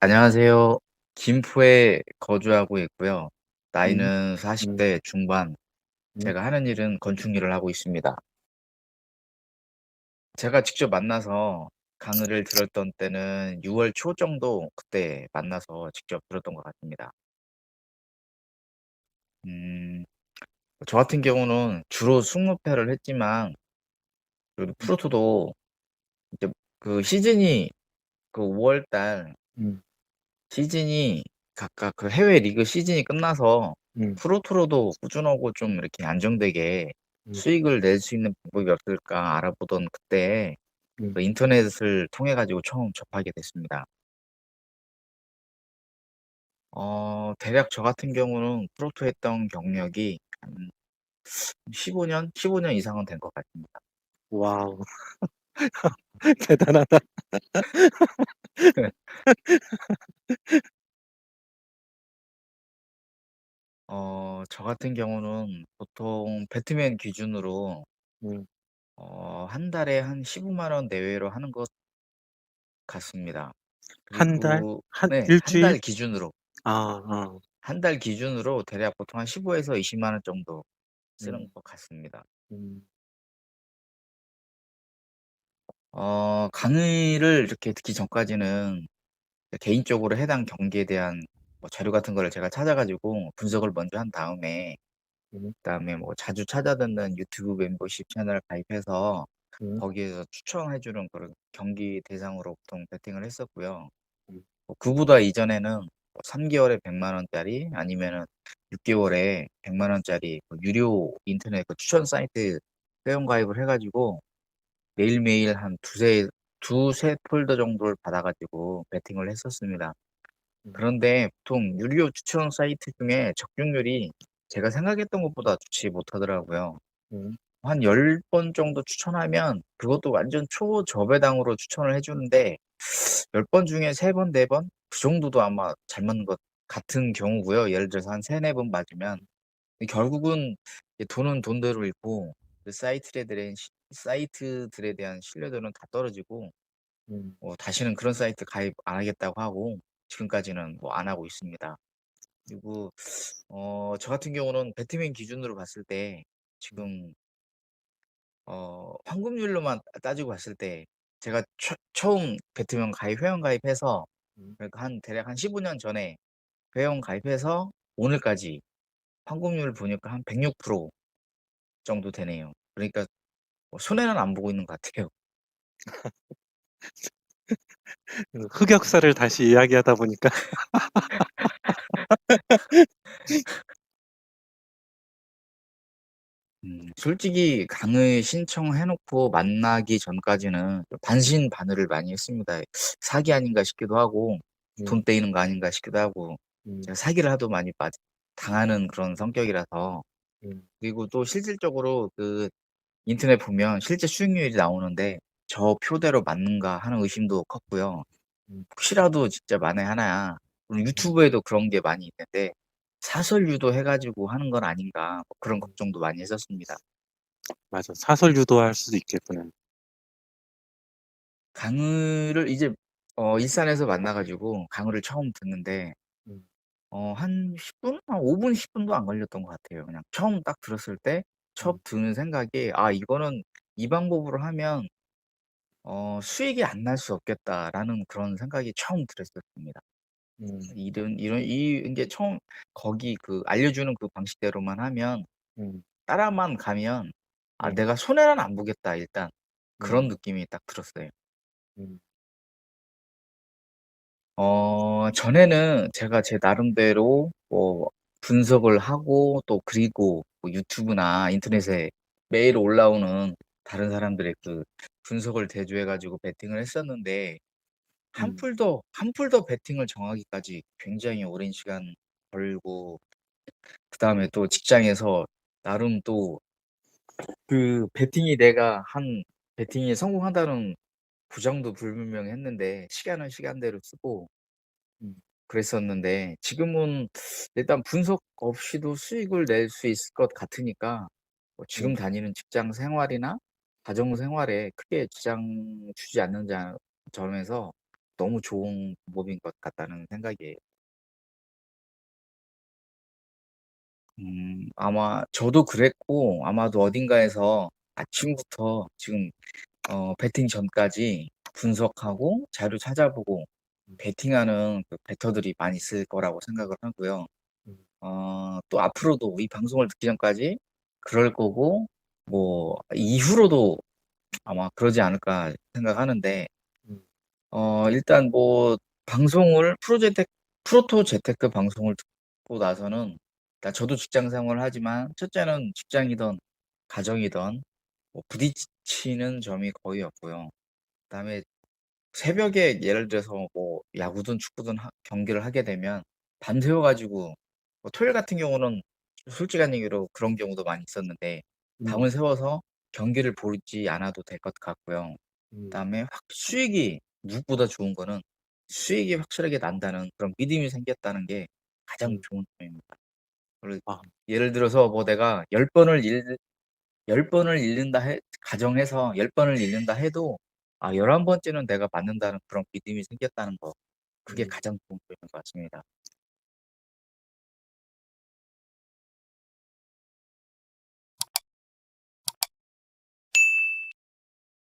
안녕하세요. 김포에 거주하고 있고요. 음. 나이는 음. 40대 중반. 음. 제가 하는 일은 건축 일을 하고 있습니다. 제가 직접 만나서 강의를 들었던 때는 6월 초 정도 그때 만나서 직접 들었던 것 같습니다. 음. 저 같은 경우는 주로 승무패를 했지만 그래도 프로토도 이제 그 시즌이 그 5 월 달 음. 시즌이 각각 그 해외 리그 시즌이 끝나서 음. 프로토로도 꾸준하고 좀 이렇게 안정되게 음. 수익을 낼 수 있는 방법이 없을까 알아보던 그때 음. 그 인터넷을 통해 가지고 처음 접하게 됐습니다. 어 대략 저 같은 경우는 프로토 했던 경력이 한 15 년, 15 년 이상은 된 것 같습니다. 와우. 대단하다. 어 저 같은 경우는 보통 배트맨 기준으로 음. 어한 달에 한 1 5만원 내외로 하는 것 같습니다. 한 달? 그리고 한 네. 일한 주일? 달 기준으로. 아 아. 한달 기준으로 대략 보통 한 15 에서 2 0만원 정도 쓰는 음. 것 같습니다. 음. 어 강의를 이렇게 듣기 전까지는 개인적으로 해당 경기에 대한 뭐 자료 같은 거를 제가 찾아 가지고 분석을 먼저 한 다음에 음. 그다음에 뭐 자주 찾아 듣는 유튜브 멤버십 채널을 가입해서 음. 거기에서 추천해 주는 그런 경기 대상으로 보통 베팅을 했었고요. 음. 뭐 그보다 이전에는 뭐 3 개월에 1 0 0 원짜리 아니면은 6 개월에 1 0 0 원짜리 그 유료 인터넷 그 추천 사이트 회원 가입을 해 가지고 매일매일 한 두세 두세 폴더 정도를 받아 가지고 베팅을 했었습니다. 음. 그런데 보통 유료 추천 사이트 중에 적중률이 제가 생각했던 것보다 좋지 못하더라고요. 음. 한 10번 정도 추천하면 그것도 완전 초저배당으로 추천을 해 주는데 10번 중에 3 번, 4번 그 정도도 아마 잘 맞는 것 같은 경우고요. 예를 들어서 한 3-4번 맞으면 이 결국은 이 돈은 돈대로 잃고 그 사이트에 대한 시 사이트들에 대한 신뢰도는 다 떨어지고 음. 뭐 다시는 그런 사이트 가입 안 하겠다고 하고 지금까지는 뭐 안 하고 있습니다. 그리고 어 저 같은 경우는 배트맨 기준으로 봤을 때 음. 지금 어 황금률로만 따 따지고 봤을 때 제가 처 처음 배트맨 가입 회원 가입해서 음. 그러니까 한 대략 한 15년 전에 회원 가입해서 오늘까지 환급률 보니까 한 106% 정도 되네요. 그러니까 뭐 손해는 안 보고 있는 것 같아요. 그 흑역사를 다시 이야기하다 보니까 음 솔직히 강의 신청해 놓고 만나기 전까지는 좀 반신반의를 많이 했습니다. '사기 아닌가?' 싶기도 하고 '돈 음. 떼이는 거 아닌가?' 싶기도 하고 음. 제가 사기를 하도 많이 맞 당하는 그런 성격이라서 음. 그리고 또 실질적으로 그 인터넷 보면 실제 수익률이 나오는데 '저 표대로 맞는가?' 하는 의심도 컸고요. 음. 혹시라도 진짜 만에 하나 그리고 음. 유튜브에도 그런 게 많이 있는데 '사설 유도해 가지고 하는 건 아닌가?' 뭐 그런 음. 걱정도 많이 했었습니다. 맞아. 사설 유도할 수도 있겠구나. 강의를 이제 어 일산에서 만나 가지고 강의를 처음 듣는데 음. 어 한 10 분? 한 5분 10 분도 안 걸렸던 것 같아요. 그냥 처음 딱 들었을 때 처음 음. 드는 생각이 '아 이거는 이 방법으로 하면 어 수익이 안 날 수 없겠다.'라는 그런 생각이 처음 들었었습니다. 음. 이런 이런 이 인제 처음 거기 그 알려주는 그 방식대로만 하면 음. 따라만 가면 '아 음. 내가 손해는 안 보겠다.' 일단 그런 음. 느낌이 딱 들었어요. 음. 어 전에는 제가 제 나름대로 뭐 분석을 하고 또 그리고 뭐 유튜브나 인터넷에 매일 올라오는 다른 사람들의 그 분석을 대조해 가지고 베팅을 했었는데 한 음. 풀더한풀더 베팅을 정하기까지 굉장히 오랜 시간 걸고 그다음에 또 직장에서 나름 또 그 베팅이 내가 한 베팅이 성공한다는 보장도 불분명했는데 시간은 시간대로 쓰고 음. 그랬었는데 지금은 일단 분석 없이도 수익을 낼 수 있을 것 같으니까 뭐 지금 음. 다니는 직장 생활이나 가정 생활에 크게 지장 주지 않는 자 점에서 너무 좋은 방법인 것 같다는 생각이에요. 음 아마 저도 그랬고 아마도 어딘가에서 아침부터 지금 어 배팅 전까지 분석하고 자료 찾아보고 음. 배팅하는 그 베터들이 많이 있을 거라고 생각을 하고요. 음. 어 또 앞으로도 이 방송을 듣기 전까지 그럴 거고 뭐 이후로도 아마 그러지 않을까 생각하는데 음. 어 일단 뭐 방송을 프로재텍 프로토 재테크 방송을 듣고 나서는 저도 직장 생활을 하지만 첫째는 직장이든 가정이든 뭐 부딪히는 점이 거의 없고요. 그다음에 새벽에 예를 들어서 뭐 야구든 축구든 하 경기를 하게 되면 밤새워 가지고 뭐 토요일 같은 경우는 솔직한 얘기로 그런 경우도 많이 있었는데 밤을 음. 새워서 경기를 보지 않아도 될 것 같고요. 음. 그다음에 확 수익이 무엇보다 좋은 거는 수익이 확실하게 난다는 그런 믿음이 생겼다는 게 가장 음. 좋은 점입니다. 그리고 아. 예를 들어서 뭐 내가 10 번을 잃 10 번을 잃는다 해 가정해서 10 번을 잃는다 해도 아 11 번째는 내가 맞는다는 그런 믿음이 생겼다는 거 그게 음. 가장 좋은 점인 것 같습니다.